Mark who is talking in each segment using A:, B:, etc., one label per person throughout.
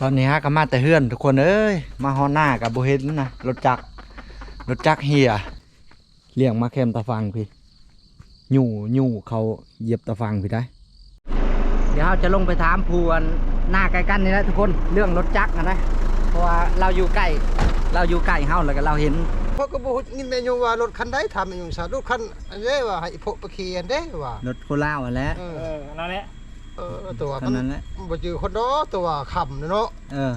A: ตอนนี้ฮะก็มาแต่เฮือนทุกคนเอ้ยมาฮอนหน้ากับโบเห็นนะรถจักรรถจักรเฮียเลี้ยงมาแคมตะฟังพี่หยู่หยู่เขาเหยียบตะฟังพี่ได้ เดี๋ยวเราจะลงไปถามผู้อันหน้าใกล้กันนี่แหละทุกคนเรื่องรถจักรนะนะเพราะว่าเราอยู่ใกล้เราอยู่ใกล้เฮาแล้วก็เราเห็น
B: เพราะก็บ่ฮู้ยินแม่นอยู่ว่ารถคันใดทำอยู่ซะรถคันอันเด้ว่าให้พวกไปขี่อันเด้ว่า
A: รถโคราชแหล้ว
B: เอ
C: เอ
B: อ
C: อนั่นแหละ
B: เออตัว
A: เท่า
B: มัน
A: นั้นแหละ
B: บ่จือคนเนาะตัวค่ำเนาะ
A: เออ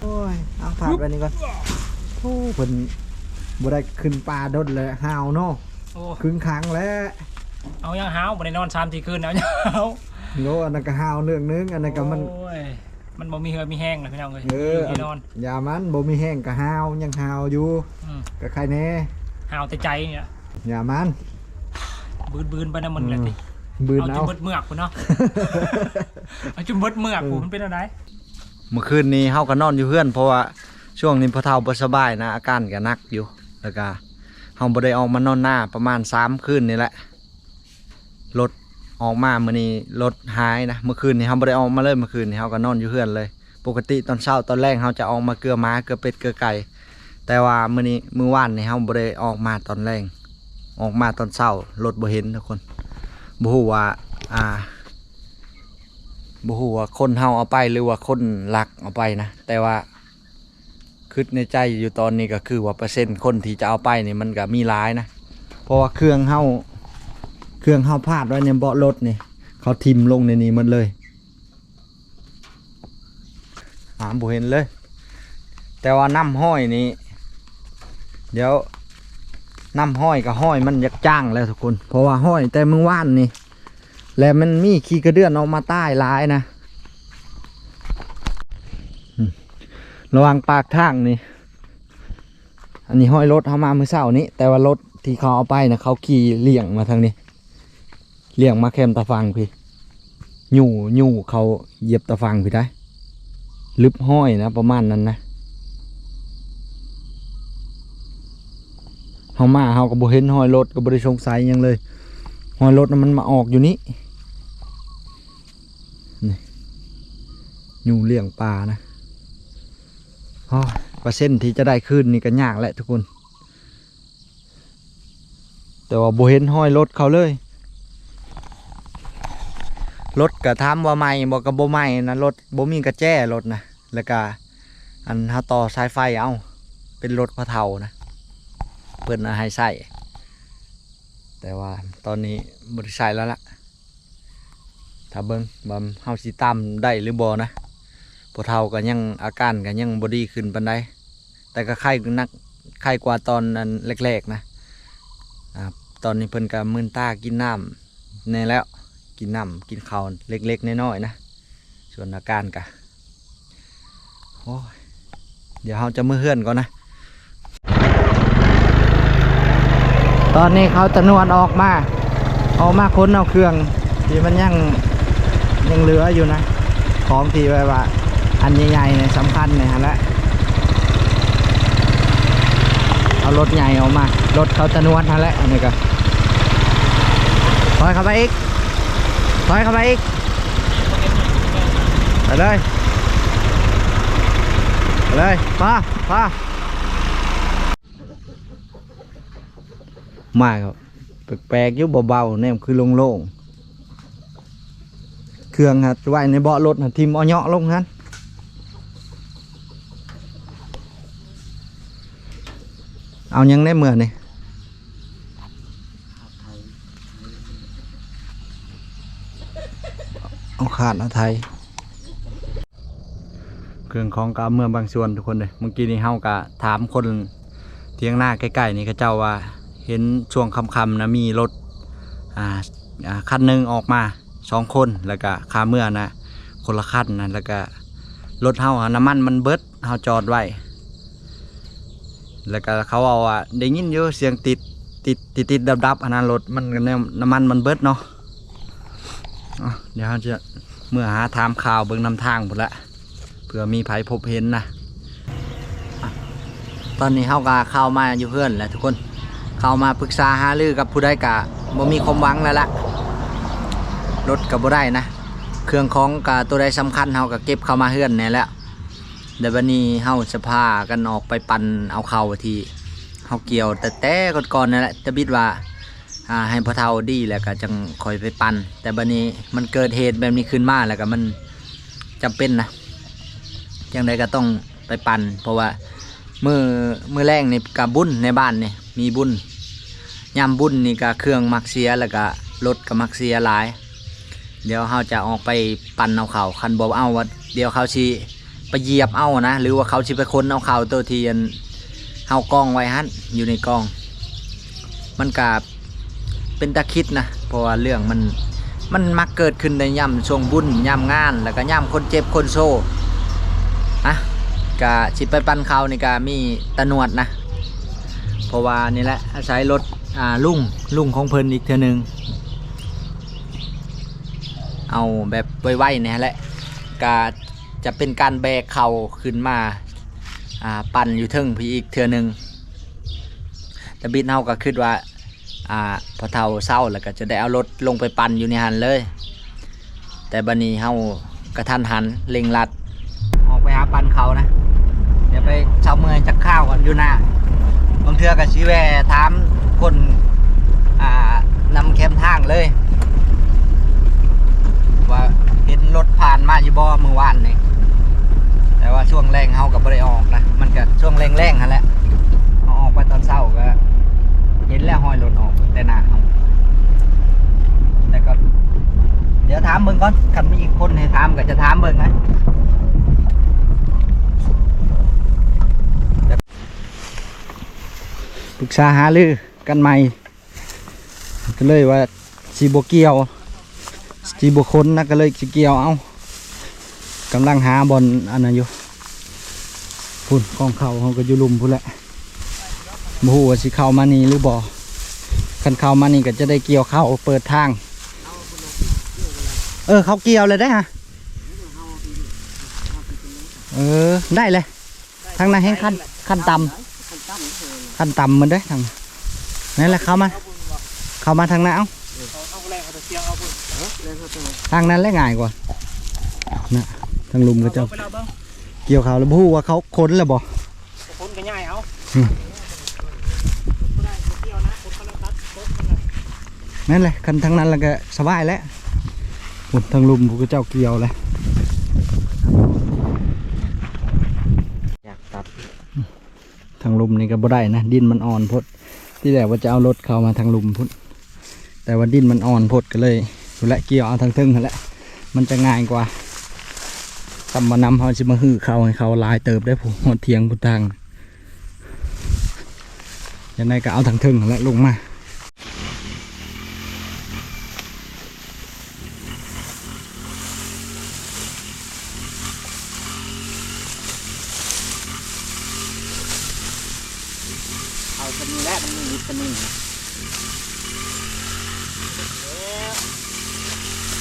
A: โอ้ยเอาผ่านไปนี่ก่อนโอ้เพิ่นบ่ได้ขึ้นป่าดดเลยห่าวเนาะ
C: โอ้
A: ครึ่งครั้งแล้ว
C: เอายังหาวบ่ได้นอน3 4คืนเอายังหาว
A: โลอันนั้นก็ห่าวเรื่องนึงอันนั้นก็มัน
C: โอ้ยมันบ่มีเหือมีแห้งเลยพี่น้องเอ้ย
A: เอ
C: อยู่
A: อ
C: ที่นอน
A: อย่ามันบ่มีแห้งก็ห่าวยังห่าวอยู่
C: อืม
A: ก็ใครแน่
C: หาวแต่ใจเนี่ย
A: อย่ามัน
C: บืนๆไปนำมันเลยติ
A: บืน
C: เอาจุ
A: เอา
C: มเบิดเมือกพุ่นเนาะเอาจุมเบิดเมือกพุ่นมันเป็นอะไร
A: เมื่อคืนนี้เฮาก็นอนอยู่เพื่อนเพราะว่าช่วงนี้พ่อเฒ่าบ่สบายนะอาการก็หนักอยู่แล้วก็เฮาบ่ได้ออกมานอนหน้าประมาณ3คืนนี่แหละรถออกมามื้อนี้รถหายนะเมื่อคืนนี้เฮาบ่ได้ออกมาเลยเมื่อคืนนี้เฮาก็นอนอยู่เพื่อนเลย ปกติตอนเช้าตอนแรกเฮาจะออกมาเกลือหม้าเกลือเป็ดเกลือไก่แต่ว่ามื้อนี้มื้อวานนี่เฮาบ่ได้ออกมาตอนแรง ออกมาตอนเช้ารถบ่เห็นทุกคนบ่ฮู้ว่าอ่าบ่ฮู้ว่าคนเฮาเอาไปหรือว่าคนลักเอาไปนะ แต่ว่าคิดในใจอยู่ตอนนี้ก็คือว่าเปอร์เซ็นต์คนที่จะเอาไปนี่มันก็มีหลายนะ เพราะว่าเครื่องเฮาเครื่องเฮาพลาดไว้ในเบาะรถนี่เขาทิมลงในนี้หมดเลยหาบ่เห็นเลย แต่ว่าน้ำห้อยนี่เดี๋ยว น้ำห้อยกับห้อยมันยักจ้างแล้วทุกคน เพราะว่าห้อยแต่เมื่อวานนี่ แล้วมันมีขี้กระเดื่อนออกมาใต้ร้ายนะ ระวังปากทางนี่ อันนี้ห้อยรถเขามาเมื่อเช้านี้ แต่ว่ารถที่เขาเอาไปนะเขาขี่เลี่ยงมาทางนี้ เลี่ยงมาแคมตะฟังพี่หยู่หยู่เขาเหยียบตะฟังพี่ได้ ลึบห้อยนะประมาณนั้นนะ เขามาเขาก็บ่เห็นหอยรถก็บ่ได้สงสัยหยังเลยหอยรถน่ะมันมาออกอยู่นี่นี่อยู่เลี้ยงปลานะโอ้เปอร์เซ็นต์ที่จะได้ขึ้นนี่ก็ยากแหละทุกคน แต่ว่าโบเห็นหอยรถเขาเลยรถกระทำว่าไม่บอกกับโบไม่นะรถโบมีกระแจรถนะแล้วก็อันเขาต่อสายไฟเอาเป็นรถพะเทานะ เปิดเอาให้ใส่แต่ว่าตอนนี้บริษัทแล้วล่ะถ้าเบิ้งบำเฮาสิตามได้หรือบ่นะพอเท่ากันยังอาการกันยังบอดีขึ้นปันไดแต่ก็ไข้นักไข้กว่าตอนนั้นแรกๆนะอ่าตอนนี้เพิ่นก็มึนตากินน้ำแน่แล้วกินน้ำกินข้าวเล็กๆน้อยๆนะส่วนอาการกะโอ้ยเดี๋ยวเราจะมือเฮือนก่อนนะ ตอนนี้เขาตะนวนออกมาออกมาค้นเอาเครื่องที่มันยังยังเหลืออยู่นะ ของที่ไว้ว่า อันใหญ่ๆเนี่ยสำคัญเนี่ยฮะและเอารถใหญ่ออกมารถเขาตะนวนฮะและอันนี้ก็ถอยเข้าไปอีกถอยเข้าไปอีกไปเลยไปเลยมามา มาครับแปลกๆอยู่เบาๆเนี่ยคือโล่งๆเครื่องฮะไว้ในเบาะรถฮะทิมเอเหาะลงนั้นเอายังได้เมื่อนี่เอาขาดเอาไทย เครื่องของกาเมืองบางส่วนทุกคนเลยเมื่อกี้นี้เฮากะถามคนเทียงหน้าใกล้ๆนี่เขาเจ้าว่า เห็นช่วงค่ำๆนะมีรถอ่าคันหนึ่งออกมาสองคนแล้วก็คาเมื่อนะคนละคันนะแล้วก็รถเฮาอะน้ำมันมันเบิดเฮาจอดไว้ แล้วก็เขาเอาว่าได้ยินอยู่เสียงติดติดติดติดดับดับอันนั้นรถมันน้ำมันมันเบิดเนาะเดี๋ยวเราจะเมื่อหาถามข่าวเบิ่งนำทางหมดละเผื่อมีไผพบเห็นนะอะตอนนี้เฮาก็เข้ามาอยู่เพื่อนแหละทุกคน เข้ามาปรึกษาหารือกับผู้ใดกะบ่มีความหวังแล้วล่ะรถก็บ่ได้นะ เครื่องของกับตัวใดสำคัญเฮาก็เก็บเข้ามาเฮือนนี่แหละเดี๋ยววันนี้เฮาจะพากันออกไปปั่นเอาเข้าที่เฮาเกี่ยวแต่แต่ก่อนๆนั่นแหละจะบิดว่าให้พอเฒ่าดีแล้วก็จังคอยไปปั่นแต่บัดนี้มันเกิดเหตุแบบนี้ขึ้นมาแล้วก็มันจำเป็นนะจังใดก็ต้องไปปั่นเพราะว่ามือมือแรงนี่กับบุญในบ้านเนี่ยมีบุญ ยามบุญนี่ก็เครื่องมักเสียแล้วก็รถก็มักเสียหลาย เดี๋ยวเขาจะออกไปปั่นเอาเขาคันบอเอาว่าเดี๋ยวเขาชีไปเหยียบเอานะ หรือว่าเขาชีไปค้นเอาเขาตัวเทียนเฮากล้องไว้ฮั่นอยู่ในกล้อง มันกาเป็นตะคิดนะเพราะว่าเรื่องมันมันมักเกิดขึ้นในย่ำช่วงบุญย่ำงาน แล้วก็ย่ำคนเจ็บคนโซ่อะกะชิไปปั่นเขานี่กามีตะนวดนะ เพราะว่านี่แหละอาศัยรถ อ่าลุงลุงของเพิ่นอีกเทื่อหนึง เอาแบบไวๆเนี่ยแหละก็จะเป็นการแบกเข่าขึ้นมาอ่าปั่นอยู่เทึงพี่อีกเทือหนึ่งแต่บิดเฮาก็คิดว่าอ่าพอเท่าเศร้าแล้วก็จะได้เอารถลงไปปั่นอยู่ในหันเลย แต่บันนี้เฮากระทันหันเล็งรัด ออกไปหาปั่นเขานะ เดี๋ยวไปเช้าเมืองจักข้าวก่อนอยู่หน้าบางเทือกับชีแวถาม คนอ่านำแคมทางเลย ว่าเห็นรถผ่านมาอยู่บ่เมื่อวานนี่แต่ว่าช่วงแรงเฮากับบ่ได้ออกนะมันก็ช่วงแรงๆนั่นแหละเอาออกไปตอนเช้าก็เห็นแล้วห้อยรถออกแต่หน้าเฮาแต่ก็เดี๋ยวถามเบิ่งก่อนคันมีอีกคนให้ถามก็จะถามเบิ่งนะปรึกษาหารือ กันใหม่ก็เลยว่าสิบ่เกียวจีบคคลนะก็เลยสิเกียวเอากำลังหาบอลอันนั้นอยู่พุ่นกองเขาเขาก็อยู่ลุมพุ่นแหละบูว่าสิเข้ามานี่หรือบ่คันเข้ามานี่ก็จะได้เกี่ยวเข้าเปิดทาง เออเขาเกี่ยวเลยได้ฮะเออได้เลยทางนั้นให้ขั้นขั้นต่ำขั้นต่ำมันเด้ทาง นั่นแหละเข้ามา เข้ามาทางหน้าเอา
C: เอาแรงเอาแต่เสียงเอาพุ่น
A: ทางนั้นแหละง่ายกว่านะทางลุมก็จะ
C: เอาไปแล้วเบ้าง
A: เกี่ยวเขาแล้วพูว่าเขาค้นแล้วบ่
C: คนก็ง่ายเอา
A: อืม
C: บ่ได้บ่เกี่ยวนะคนเขาแล้วตัดโต๊ะมันน่ะ
A: นั่นแหละคันทางนั้นแล้วก็สบายแล้วพุ่นทางลุมผู้ก็เจ้าเกี่ยวแล้วอยากตัดทางลุมนี่ก็บ่ได้นะดินมันอ่อนพด ที่แรกว่าจะเอารถเข้ามาทางลุมพุ่นแต่ว่าดินมันอ่อนพดก็เลยพุ่นละเกี่ยวเอาทางทึ่งนั่นแหละมันจะง่ายกว่าตำมานำเขาจะมาฮื้อเขาให้เขาลายเติบได้ผมหมดเทียงพุทังยังไงก็เอาทางทึ่งนั่นแหละลงมาชนิดแรกมันมีวิตามิน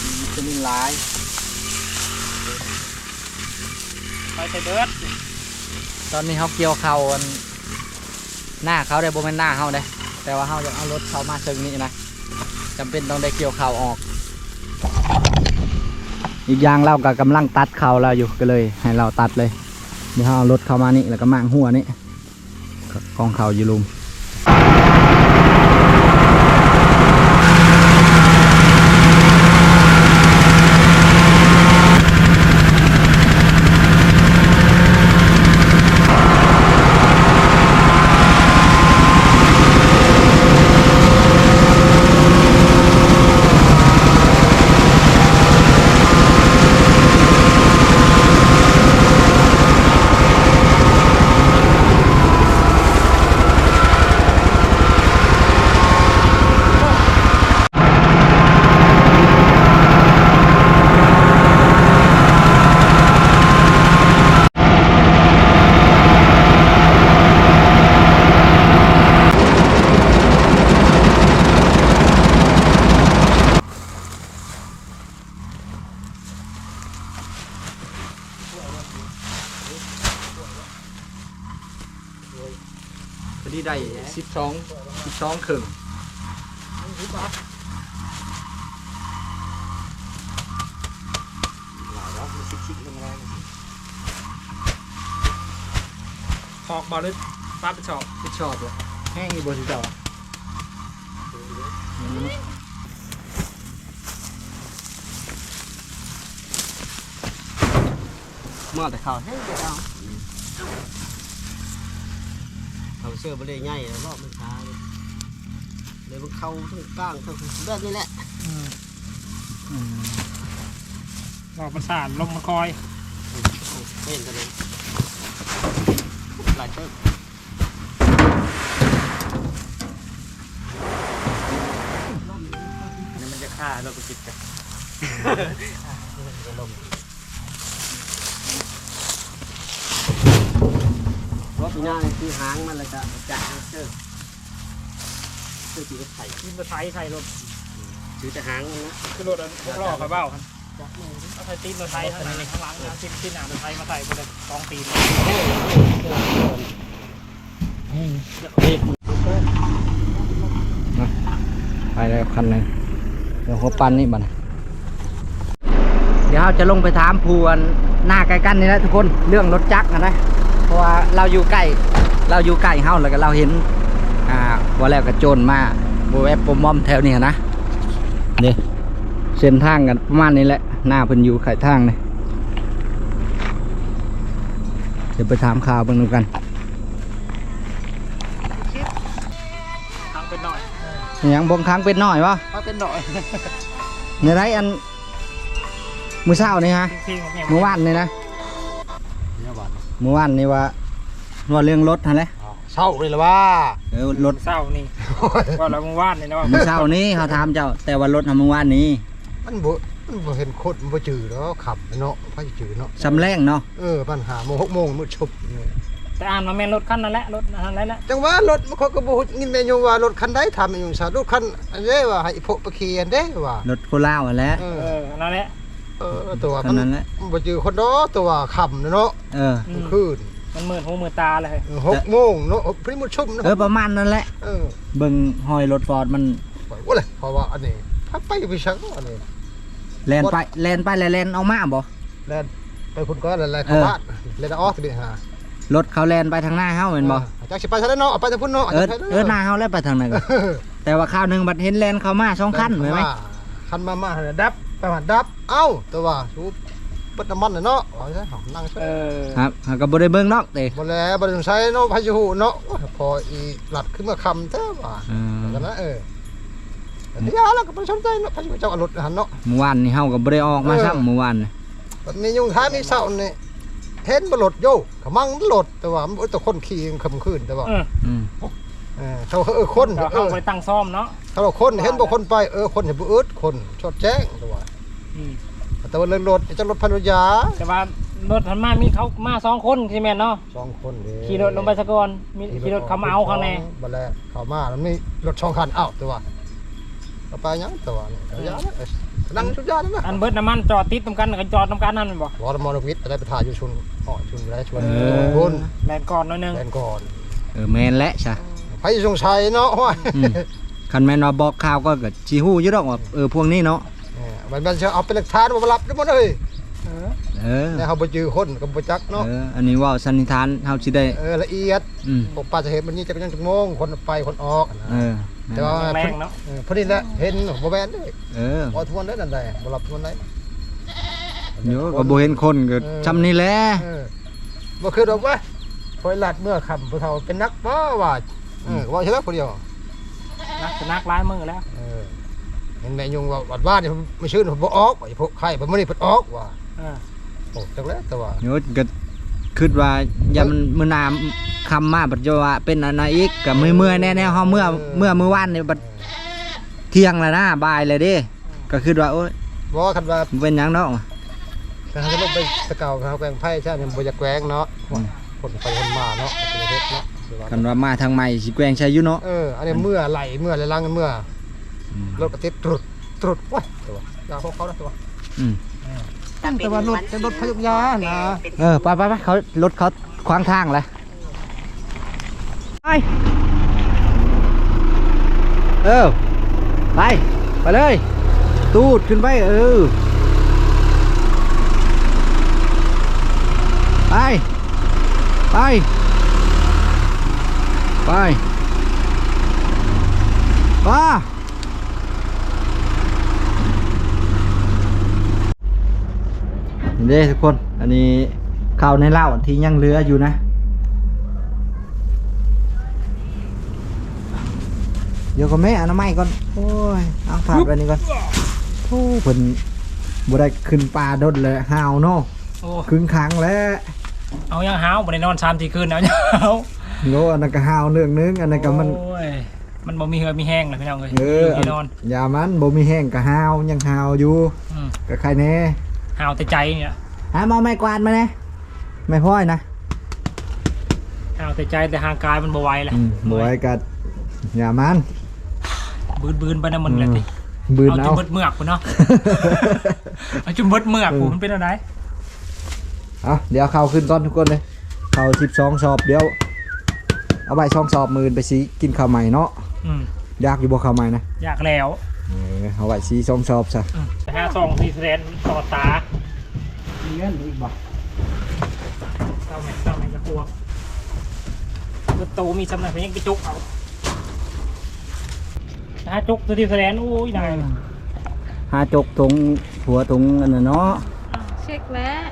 A: มีวิตามินหลาย
C: ไปใส่ เบิด
A: ตอนนี้เขาเกี่ยวเขานหน้าเขาได้โบแมนหน้าเขาได้แต่ว่าเขาจะเอารถเขามาซึ่งนี้นะจำเป็นต้องได้เกี่ยวเขาออก อีกอย่างเราก็กำลังตัดเขาเราอยู่ก็เลย ให้เราตัดเลยเดี๋ยวเขาเอารถเข้ามานี่แล้วก็มางหัวนี่กองเขาอยู่ลุม สองสองครึ่ง
C: หอกบอลด้ป้าไปชอบ
A: ไปชอบเลยแห้งอีบนสิเจ้า
D: เมื่อแต่ข้าวแห้งแต่ข้าว เสื้อบ่ได้ใหญ่แล้วรอบมันช้าเลยเลยมันเข้าทั้งก้างทั้งแบบนี้แหละ
C: หลอกประสานลมมันคอย
D: เห็นกันเลยหลายเติม
C: นี่มันจะฆ่าเราไปจิตกัน
D: รถปีหน้านี่คือหางมันเลยจะจัดเสื้อเสื้อสีไข่
C: ยินมาไทยไทยรถ
D: ถือแต่หางมันนะ
C: คือรถพวกล้อกับเบ้าครับ
D: จับมือ
C: เอาไทยตีนรถไทยข้างในข้างหลังนะตีนตีนหนารถไทยมาใส่บนสองตีน
A: ไปเลยคันหนึ่งเดี๋ยวหัวปันนี่บัดนเดี๋ยวเราจะลงไปถามภูอันหน้าใกล้กันนี่แหละทุกคนเรื่องรถจักรนะนะเพ ราะว่าเราอยู่ใกล้เราอยู่ใกล้เฮาแล้วก็เราเห็นอ่าว่าแล้วก็โจรมาโบแวบปมมอมแถวนี้นะเดี๋ยวเส้นทางกันประมาณนี้แหละหน้าเพิ่นอยู่ไข่ทางเลยเดี๋ยวไปถามข่าวเบิ่งดูกัน
C: ทางเป็นหน่อย
A: อหยังบงค้างเป็นน้อยวะ
B: ถ้าเป็นหน่อย
A: ในไรอันมื้อเช้านี่ฮะ
C: ทิ้งๆเนี่ย
A: เมื่อวานนี่นะ
B: เนี่ยบ้าน
A: เมื่อวานนี่ว่าว่าเรื่องรถฮะเลย
B: เศร้าเลยละว่า
A: เออรถ
C: เศร้านี่ว่าเราเมื่อวานนี่นะว่า
A: มื้อเช้านี้เขาถามเจ้า แต่ว่ารถทำเมื่อวานนี้
B: มันบ่มันบ่เห็นคนมันบ่จืดแล้วขับเนาะพาจืดเนาะ
A: สำแรงเนาะ
B: เออปัญหาโมงหกโมงมืดชุบนี่
C: แต่อ่านมาแม่นรถคันนั้นแหละรถนั้นแหละ
B: จังว่ารถมันเขาก็บ่ฮู้ยินแม่นอยู่ว่ารถคันใดทำอยู่ซะรถคันอันเด้ว่าให้พวกไปขี่อันเด้ว่า ร
A: ถโคราชอะแหล้ว
B: เอ
C: เอ
B: อ
C: อนั่นแหละ
B: เออตัว
A: คั
B: มันน
A: นั้นแหละ
B: มันบ่จืดคนเนาะตัวค่ำเนาะ
A: เออ
C: อืม
B: คืน
C: มันหมื่นหูหมื่นตาเลย
B: เออหกโมงเนาะพริมุดชุบเนาะ
A: เออประมาณนั้นแหละ
B: เออ
A: เบิ่งหอยรถฟอร์ดมัน
B: ปล่อยว่าเลยเพราะว่าอันนี้ถ้าไปไปชักอันนี้
A: แลนไปแลนไปแล้วแลนเอามาบ่
B: แล้วไปคุณก็อะไรเข้าบ้านเลยนะอ๋อสิหาร
A: ถเขาแลนไปทางหน้าเฮาแม่นบ่
B: จักสิไปซะแล้วเนาะเอาไปทางพุ่นเนาะ
A: เออเออหน้าเฮาแล้วไปทางนั้นก็แต่ว่าคราวหนึงบัดเห็นแลนเข้ามาสองคันเห็นไหม
B: คันมามาดับ ไปหันดับ เอ้าตัวว่าสูบเปิดน้ำมันเนาะเอาใช่นั่งใช่
C: เออ
A: ครับเขาก็บ่ได้เบิ่งนอกเด้
B: บ่แล้วบ่ได้ใช้เนาะพายุเนาะพออีหลัดขึ้นมาคำแท้ว่า
A: เออ
B: กันนะเออเดี๋ยวแล้วก็บ่สนใจเนาะพายุเจ้าอรถหันเนาะ
A: เมื่อวานนี่เฮาก็บ่ได้ออกมาซ้ำเมื่อวานน่ะ
B: มันมียุงท้ายมีเสานี่เห็นบ่รถโยขมังรถแต่ว่ามันแต่คนขี่คำคืนแต่ว่า
C: เออ
A: อืม
B: เออเขาเออคน
C: เรา
B: เอ
C: เข้า
B: อ
C: ไปตั้งซ่อมเนาะ
B: ถ้าว่าคนเห็นบ่คนไปเออคนเห็นบ่อึดคนชดแจ้งแต่ว่า
C: อืม
B: แต่ว่าเรื่องรถจะรถพันธุยา
C: แต่ว่ารถทันมามีเขามาสองคนใช่ไหมเนาะ
B: สองคนเด้
C: ขี่รถลงไปสะก่อนมีขี่รถเขามาเอาเขาแน่
B: บ่แล้วเขามาแล้วมีรถสองคันเอ้าแต่ว่าเอาไปยังแต่ว่าเนี่ยยาแล้วนั่งชุดยาแล้วนะ
C: อันเบิดน้ำมันจอดติดตรงกันกับจอดตรงกันนั่นแม่นบ่
B: วอร์มอนวิทย์ได้ไปถ่ายอยู่ชุนอ๋อชุนแล้วชวน
A: เออ
B: คน
C: แลนก่อนหน่อยหนึง
B: แลนก่อน
A: เออแม่นและซะ
B: ไปสงชัยเนาะห้อย
A: อืมคันแม่นว่าบอกข่าวก็ก็สิฮู้อยู่ดอกว่าเออพวกนี้เนาะ
B: เออ มันมันจะเอาเป็นหลักฐานมารับได้หมดเลย
C: เออ
A: เออ
B: แต่เขาไปจือคนกับไปจักเนาะ
A: เอออันนี้เว่าสันนิษฐานเฮาสิได้
B: เออละเอียด
A: อืม
B: ปกป้าจะเห็นมันนี่จะเป็นยังจังโมงคนไปคนออกนะ
A: เออ
B: แต่ว่า
C: แรงเนาะ
B: เออพอดีแหละเห็นบ่แม่นเด้
A: เออ
B: บ่ทวนได้นั่นใดบ่รับทวนได้
A: เดี๋ยวก็บ่เห็นคนก็จำนี่แหละ
B: เออบ่คือดอกว่าคอยลัดเมื่อค่ำผู้เฒ่าเป็นนักบ่ว่าเออว่าใช่แล้วผู้เดียว
C: นักจะนักร้ายมือแล้ว
B: เออ เห็นแม่ยุงว่าวัดบ้านนี่ไม่ชื่นบ่ออกว่าไอ้พวกไข่บ่มื้อนี้เพิ่นออกว่า
C: เออ
B: โอ้จักแล้วแต่ว่า
A: เดี๋ยวก็คิดว่าอย่ามันมื้อหน้าคำมาบัดจะว่าเป็นอันนั้นอีกก็มื้อเมื่อแน่ๆเฮาเมื่อเมื่อมื้อวานนี่บัดเที่ยงแล้วนะบ่ายเลยเด้ก็คิดว่าโอ้ย
B: บ่คันว่า
A: มันเป็นหยังเนาะ
B: ถ้าจะลงไปสเกาเขาแกงไผ่ใช่นี่บ่อยากแกว้งเนาะคนไปคนมาเนาะเป็นประเทศเนาะ
A: คันว่ามาทางใหม่สิแกล้งใช้อยู่เนาะ
B: เอออันนี้เมื่อไหลเมื่อไหลลังเมื่อ
A: อืม
B: รถกระติดตรุดตรุดว้ยตัวอยาพวกเขาแล้วตัว
A: อืม
B: แต่ว่ารถเป็นรถพยุกยานะ
A: เออไปไปไปเขารถเขาขวางทางเลยไปเออไปไปเลย ตูดขึ้นไปเออไปไปไปมา เด้ทุกคน อันนี้ข้าวในเหล้าที่ยังเหลืออยู่นะ เดี๋ยวก็แม่อนามัยก่อน โอ้ย เอาผ่านไปนี่ก่อนโอ้เพิ่นบ่ได้ขึ้นปลาดดเลยห่าวเนาะ
C: โอ้
A: ครึ่งครั้งแล้ว
C: เอายังหาวบ่ได้นอน3 4คืนเอายังหาว
A: โงอันนั้นก็ห่าวเรื่องนึง อันนั้นก็มัน
C: โอ้ยมันบ่มีเหือมีแห้งเลยพี่น้องเอ้ย
A: เออ
C: อ ยู่ที่นอน
A: อย่ามันบ่มีแห้งก็ห่าวยังห่าวอยู่
C: อืม
A: ก็ใครแน่
C: หาวแต่ใจเนี่ย
A: หามาไม้กวาดมาแน่ไม่พ่อยนะ
C: หาวแต่ใจแต่ห่างกายมันบ่ไหวแหละ
A: อืมบ่ไว้ก็อย่ามัน
C: บืนๆไปนำมันเลยติ
A: บืน
C: เอาจุ
A: เอา
C: มเบิดเมือกพุ่นเนาะเอาจุมเบิดเมือกพุ่นมันเป็นอะไร
A: เอาเดี๋ยวเข้าขึ้นก่อนทุกคนเลยเข้า12สอบเดี๋ยวเอาใบช่องสอบมือไปสีกินข้าวใหม่เนาะ
C: อืม
A: ยากอยู่บ่ข้าวใหม่นะ
C: อยากแล้ว
A: เออเอาไว้สีช่องสอบซะ
C: อืมแต่ห้าซองสี่แสนต่อตา
A: มีเงินอีกบ่
C: เจ้าแม่เจ้าแม่จะกลัวประตูมีสำนักเพลงไปจุกเอาถ้าจุกตัวที่แสดงโอ้ยนาย
A: หาจกตรงหัวตรงอันนั้นเนาะ
E: เช็คแล้ว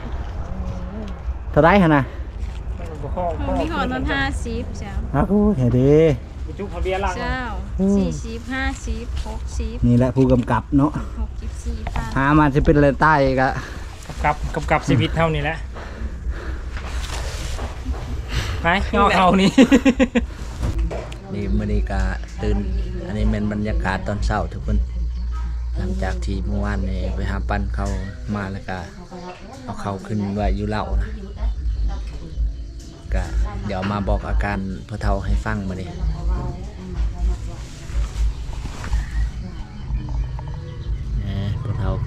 A: เท่าไรหั่นน่ะ
C: มันบ่ข้อ
E: มั
C: ข้อน
E: มีหอนนห้าสิบเจ้า
A: ฮะโอ้ยเด้
C: ไปจุกทะเบียนหลัง
E: เจ้า
A: อืม
E: สี่สิบห้าสิบหกสิบ
A: นี่แหละผู้กำกับเนาะ
E: หกสิบสี่พัน
A: หามาจะเป็นอะไรใต้อีกอะ
C: กับกับกับกับชีวิตเท่านี้แหละไปย่อเขานี่
A: นี่มื้อนี้ก็ตื่น อันนี้เป็นบรรยากาศตอนเช้าทุกคน หลังจากที่เมื่อวานนี่ไปหาปั้นเขามาแล้วก็เอาเขาขึ้นไว้อยู่เหล่านะก็เดี๋ยวมาบอกอาการพ่อเฒ่าให้ฟังมาดิ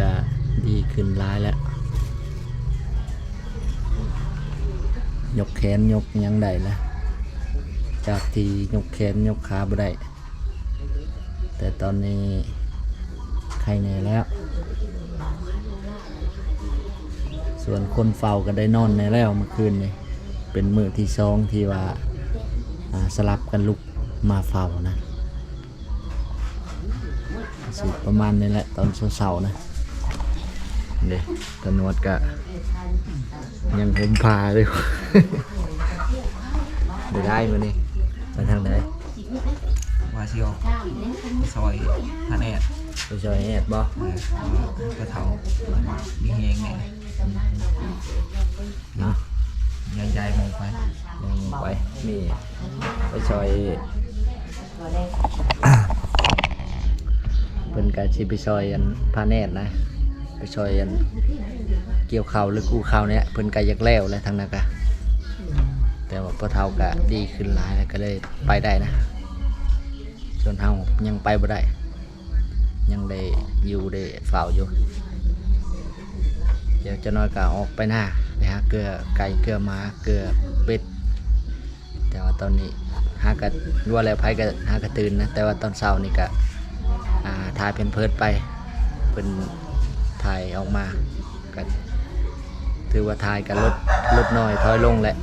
A: ก็ดีขึ้นร้ายแล้ว ยกแขนยกยังได้แล้วจากที่ยกแขนยกขาบ่ได้ แต่ตอนนี้ใครเหนื่อยแล้ว ส่วนคนเฝ้าก็ได้นอนในแล้วเมื่อคืนนี่เป็นมือที่สองที่ว่าสลับกันลุกมาเฝ้านะสิประมาณนี้แหละตอนเสาๆนะ เด็กตำรวจก็ยังผมพาเลยได้ได้มานี่ไปทางไหน
F: ว่าสิออกซอยทันแอด
A: ไปช่วยแอดบ่
F: เออกระเถามีเฮงเนี่ย
A: เนาะ
F: ใหญ่ๆมองไป
A: ยังไปนี่ไปช่วยเพิ่นก็สิไปช่วยอันพาแนดนะไป ช่วยอันเกี่ยวข้าวหรือกู้ข้าวเนี่ยเพิ่นก็อยากแล้วแล้วทางนั้นก็แต่ว่าพ่อเฒ่าก็ดีขึ้นหลายแล้วก็เลยไปได้นะ ส่วนเฮายังไปบ่ได้ ยังได้อยู่ได้เฝ้าอยู่ เดี๋ยวจะน้อยก็ออกไปหน้าไปหาเกลือไก่เกลือหมาเกลือเป็ดแต่ว่าตอนนี้หากะรัวแล้วไผก็หากะตื่นนะแต่ว่าตอนเช้านี่ก็อ่าถ่ายเป็นเพิดไปเป็น ถ่ายออกมาก็ถือว่าถ่ายกันลดลดน้อยถอยลงแหละ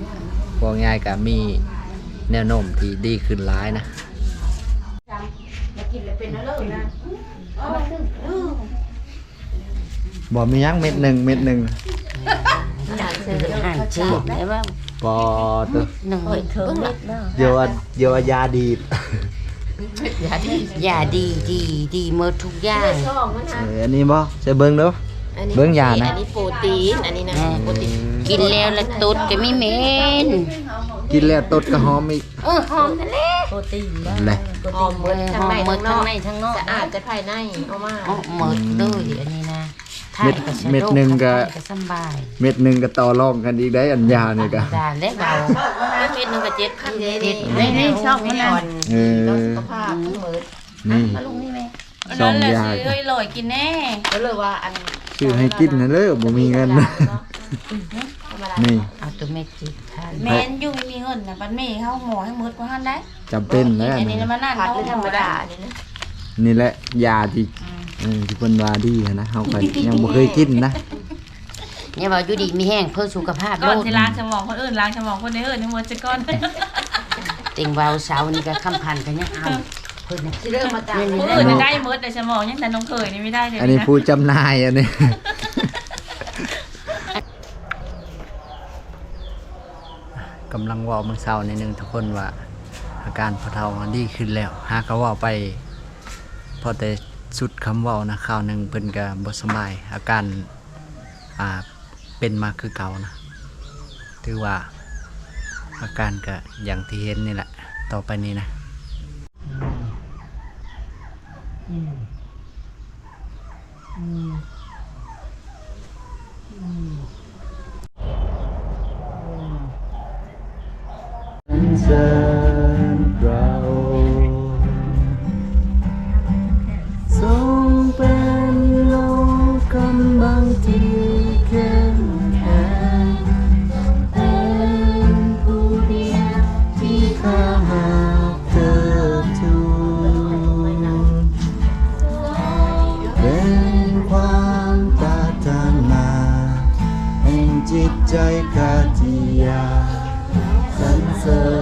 A: พวกง่ายก็มีแนวโน้มที่ดีขึ้นหลายนะบอกมียังเม็ดหนึ่งเม็ดหนึ่ง
G: hàng chị đấy không
A: ปอตัว
G: đừng hội thương biết đâu
A: เดี๋ยวว่าเดี๋ ยวว่ายาดีด
G: già đi đi đi mơ thuộc già
A: เอออันนี้บ่ใส่เบิ้งเด้อเบิ่งยานะ
E: อันนี้โปรตีน อันนี้นะโปรตีน
G: kín leo là tốt cái mi mến
A: กินแล้วตดกระหอมอีก
G: ừ hòm thế lẽ
E: โปรตีน
A: เลย
E: หอมหมดทั้งใน
G: hòm mơ
E: ทั้งนอก
G: thằng này thằng nọ
E: สะอาดแต่ภายในเอามา
G: Ồ, mơ đôi anh này nè
A: Mệt- mệt nừng cả.
G: Cái xăm bài
A: เม็ดหนึ่งก็ต่อรองกันอีกได้อันยาเนี่ยก็
G: già lét vào
E: เม็ดหนึงกับเจ็ดพันเด
G: เจ็ดนี่นี่ช่องมันน่ะ
A: เออ
E: สุขภาพทั้งหมด
A: นี่
G: Mà lúc này mẹ
A: สองยา
G: เอ้ยลอยกินแน่
E: ก็เลยว่าอัน
A: ชื่อให้กินนะเด้อบ่มีเงิน
E: ธรรมดา
A: นี่
G: เอาตัวแม่จิตทาน
H: แม่นอยู่มีเงินนะปันเม่เขาหมอให้มืดกว่าหันได้
A: จำเป็นแล้ว
H: อั
A: อั
H: น
A: น
H: นี้
A: นี้
H: นะมันนั่น
E: ผัด
H: เขา
E: หรือธรรมดาอันนี้นะ
A: นี่แหละยาที่ เออที่เพิ่นว่าดีนะเฮาก็ยังบ่เคยกินนะ
G: เนี่ยว่าอยู่ดีมีแห้งเพื่อสุขภาพ
H: ก่อน
G: โลด
H: ที่ล้างสมองคนอื่นล้างสมองคนในอื่นนี่หมดจะก่อน
G: เต็งเบาเสานี่ก็คำพันกันยังเอาเพิ่นน่ะ
E: ที่เริ่มมาจาก
H: คนอื่นน่ะได้หมดแต่สมองยังแต่น้องเคยนี่ไม่ได้เลย
A: อันนี้
H: นะ
A: ผู้จำหน่ายอันนี้ กำลังเว่าเมื่อเช้าในหนึ่งทุกคนว่า อาการพอเท่ามันดีขึ้นแล้ว หากเขาเว่าไป พอแต่ สุดคำว่านะข่าวหนึ่งเพิ่นกับบสบาย อาการอ่าเป็นมาคือเก่านะถือว่าอาการก็อย่างที่เห็นนี่แหละ ต่อไปนี้นะ
C: ใจ
A: กาติยาสันเสริญ